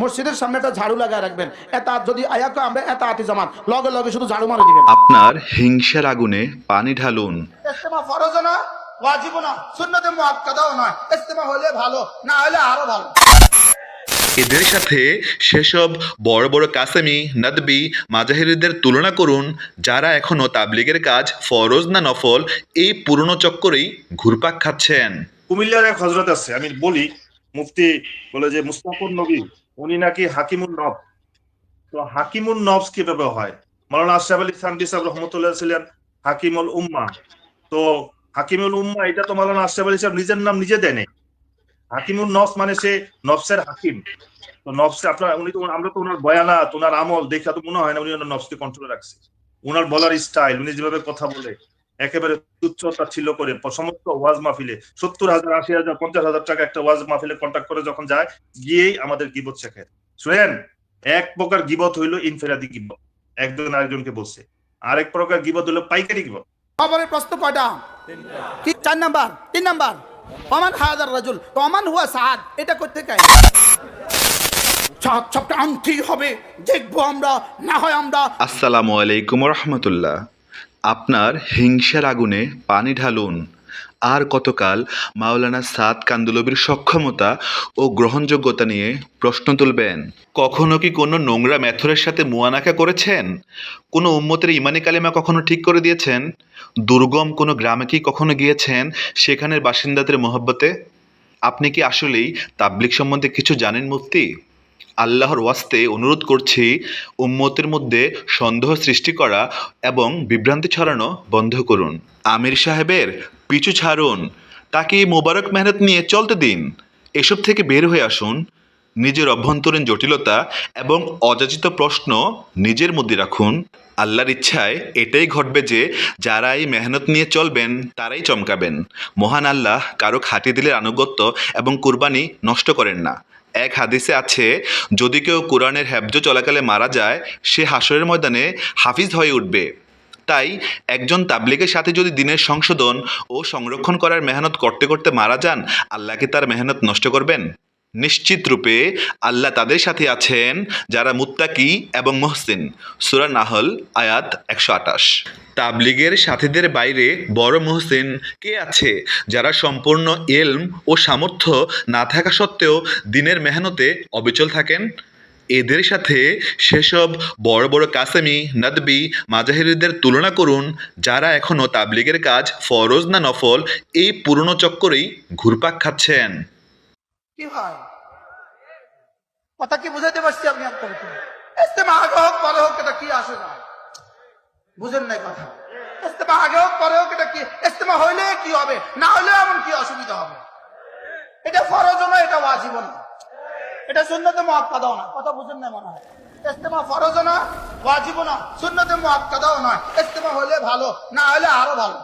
মসজিদের সামনে একটা ঝাড়ু লাগায় রাখবেন। এটা যদি আয়াকে আমরা এটা আতি জামান। লগে লগে শুধু ঝাড়ু মারে দিবেন। আপনার হিংসার আগুনে পানি ঢালুন। ইস্তেমা ফরজ না ওয়াজিব না সুন্নতে মুআক্কাদাও নয়। ইস্তেমা হলে ভালো না হলে আরও ভালো। এদের সাথে সেসব বড় বড় কাসেমি নদবি মাজাহিরদের তুলনা করুন যারা এখনও তাবলিগের কাজ ফরজ না নফল এই পুরনো চক্করেই ঘুরপাক খাচ্ছেন। কুমিল্লার এক হজরত আছে আমি বলি মুফতি বলে যে মুস্তাফর নবী। উনি নাকি হাকিমুল নব তো হাকিমুল নবস কীভাবে হয়? মাওলানা আশরাফ আলী থানভী সাহেব রহমতুল্লাহ ছিলেন হাকিমুল উম্মা। তো হাকিমুল উম্মা, এটা তো মাওলানা আশরাফ আলী সাহেব নিজের নাম নিজে দেয়। হাকিমুল নফস মানে সে নফসের হাকিম। তো নফসে আপনার, উনি তো, আমরা তো ওনার বয়ানাত, ওনার আমল দেখা তো মনে হয় না উনি ওনার নফসকে কন্ট্রোলে রাখছে। ওনার বলার স্টাইল উনি যেভাবে কথা বলে একেবারে তুচ্ছতা ছিল করে সমস্ত ওয়াজ মাহফিলে সত্তর হাজার আশি হাজার পঞ্চাশ হাজার টাকা একটা ওয়াজ মাহফিলে কন্ট্যাক্ট করে যখন যায় গিয়েই আমাদের গিবত শেখে। শুনেন? এক প্রকার গিবত হইল ইনফেরাদি গিবত। একজন আরেকজনকে বলছে। আরেক প্রকার গিবত হইল পাইকারি গিবত। খবরের প্রশ্ন কয়টা? কি চার নাম্বার? তিন নাম্বার? কমান হাজার রাজুল কমান হুয়া সাদ এটা করতে চাই সাত সবটা আংটি হবে দেখব আমরা না হয় আমরা আসসালামু আলাইকুম রহমতুল্লাহ। আপনার হিংসার আগুনে পানি ঢালুন। আর কতকাল মাওলানা সাদ কান্দুলবির সক্ষমতা ও গ্রহণযোগ্যতা নিয়ে প্রশ্ন তুলবেন। কখনো কি কোনো নোংরা মেথরের সাথে মুয়ানাকা করেছেন? কোনো উম্মতের ইমানি কালিমা কখনো ঠিক করে দিয়েছেন? দুর্গম কোনো গ্রামে কি কখনো গিয়েছেন সেখানের বাসিন্দাদের মহব্বতে? আপনি কি আসলেই তাবলিক সম্বন্ধে কিছু জানেন, মুফতি? আল্লাহর ওয়াস্তে অনুরোধ করছি উম্মতের মধ্যে সন্দেহ সৃষ্টি করা এবং বিভ্রান্তি ছড়ানো বন্ধ করুন। আমির সাহেবের পিছু ছাড়ুন। তাকে মোবারক মেহনত নিয়ে চলতে দিন। এসব থেকে বের হয়ে আসুন। নিজের অভ্যন্তরীণ জটিলতা এবং অযাচিত প্রশ্ন নিজের মধ্যে রাখুন। আল্লাহর ইচ্ছায় এটাই ঘটবে যে, যারা এই মেহনত নিয়ে চলবেন, তারাই চমকাবেন। মহান আল্লাহ কারও খাঁটি দিলের আনুগত্য এবং কুরবানি নষ্ট করেন না। এক হাদিসে আছে, যদি কেউ কোরআনের হ্যাব্য চলাকালে মারা যায়, সে হাসরের ময়দানে হাফিজ হয়ে উঠবে। তাই একজন তাবলিগের সাথে যদি দিনের সংশোধন ও সংরক্ষণ করার মেহনত করতে করতে মারা যান আল্লাহকে তার মেহনত নষ্ট করবেন? নিশ্চিত রূপে আল্লাহ তাদের সাথে আছেন, যারা মুত্তাকি এবং মহসিন। সুরা নাহল, আয়াত একশো আটাশ তাবলিগের সাথীদের বাইরে বড় মহসিন কে আছে, যারা সম্পূর্ণ এলম ও সামর্থ্য না থাকা সত্ত্বেও দিনের মেহনতে অবিচল থাকেন? এদের সাথে সেসব বড় বড় কাসেমি, নদবি, মাজাহিরদের তুলনা করুন, যারা এখনও তাবলিগের কাজ ফরজ না নফল, এই পুরনো চক্করেই ঘুরপাক খাচ্ছেন। কি হয়? কথা কি বুঝাইতে পারছি আমি আপনাকে ইস্তেমা আগে হোক, পরে হোক, এটা কি আসে যায় বুঝেন নাই কথা। ইস্তেমা আগে হোক, পরে হোক, এটা কি? ইস্তেমা হইলে কি হবে? না হলে এমন কি অসুবিধা হবে? এটা ফরজ না, এটা ওয়াজিব না? এটা সুন্নতে মুআক্কাদাও না? কথা বুঝেন না মনে হয়? ইস্তেমা ফরজ না, ওয়াজিব না? সুন্নতে মুআক্কাদাও নয় ইস্তেমা হলে ভালো, না হলে আরও ভালো।